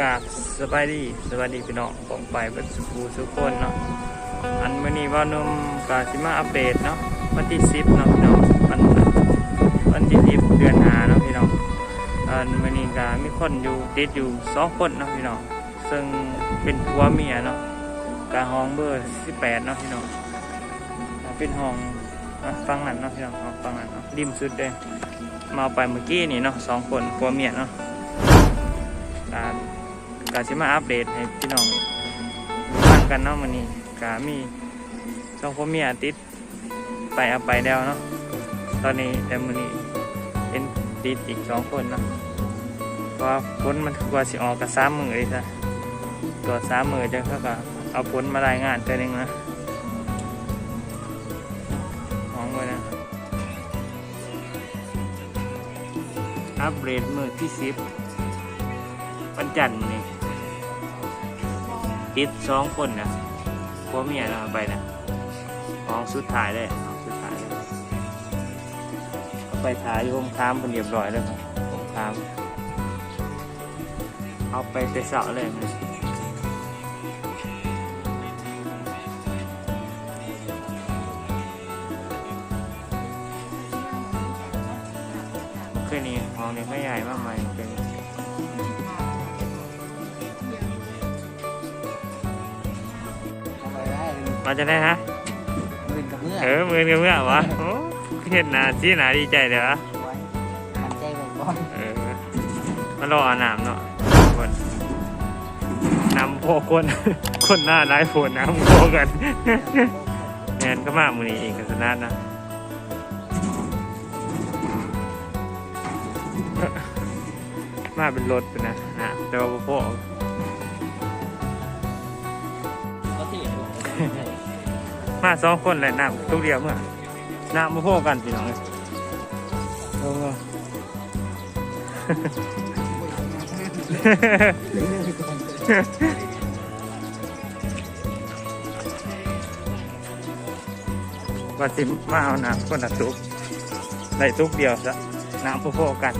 กราบสบายดีสวัสดีพี่น้องของไปเบัสุขูสุกคนเนาะอันมื้อนี้ว่านมกาสิมาอัปเดตเนาะวันที่10เนาะพี่น้องวันวันที่10เดือนหาเนาะพี่น้องอันมื้อนี้ก็มีคนอยู่ติดอยู่สองคนเนาะพี่น้องซึ่งเป็นผัวเมียเนาะกาห้องเบอร์18เนาะพี่น้องเป็นห้องฟังนั้นเนาะพี่น้องฟังนั้นเนาะริมสุดเลยมาเอาไปเมื่อกี้นี่เนาะสองคนผัวเมียเนาะการ กาสิมาอัปเดตให้พี่น้องฟังกันเนาะมันนี้กามีสองพ่อเมียติดไปเอาไปแล้วเนาะตอนนี้แต่มันนี้เป็นติดอีกสองคนเนาะเพราะว่าผลมันกว่าสิออกกับสามมือเลยซะตัวสามมือจะเขาก็เอาผลมารายงานตัวนึงนะมองไว้นะอัปเดตมือที่สิบวันจันทร์นี่ ติดสองคนนะผัวเมียเราไปนะของสุดท้ายเลยของสุดท้ายเลยเอาไปถ่ายอยู่ห้องค้ามคนเรียบร้อยแล้วครับห้องค้ามเอาไปแต่เสาเลยนะคืนนี้ห้องนี้ไม่ใหญ่มากมายเป็น มาจะได้ฮะมือกับเมื่อเออมือกับเมื่อวะโอ้เห็นหนาที่หนาดีใจเลยวะไว้ทำใจไว้ก่อนเออมารออาน้ำเนาะคนน้ำโพคน คนหน้าร้ายฝนน้ำโพกันแนนก็มามือนี้เองกันสนาดนะมาเป็นรถเป็นนะนะแต่ว่าบ่พอก็ที่ มาสองคนเลยน้ำทุกเดียวเมื่อน้ำบ่พอกันพี่น้องเลยลงมาว่าสิมาเอาน้ำคนละตุกได้ตุกเดียวซะน้ำพอกัน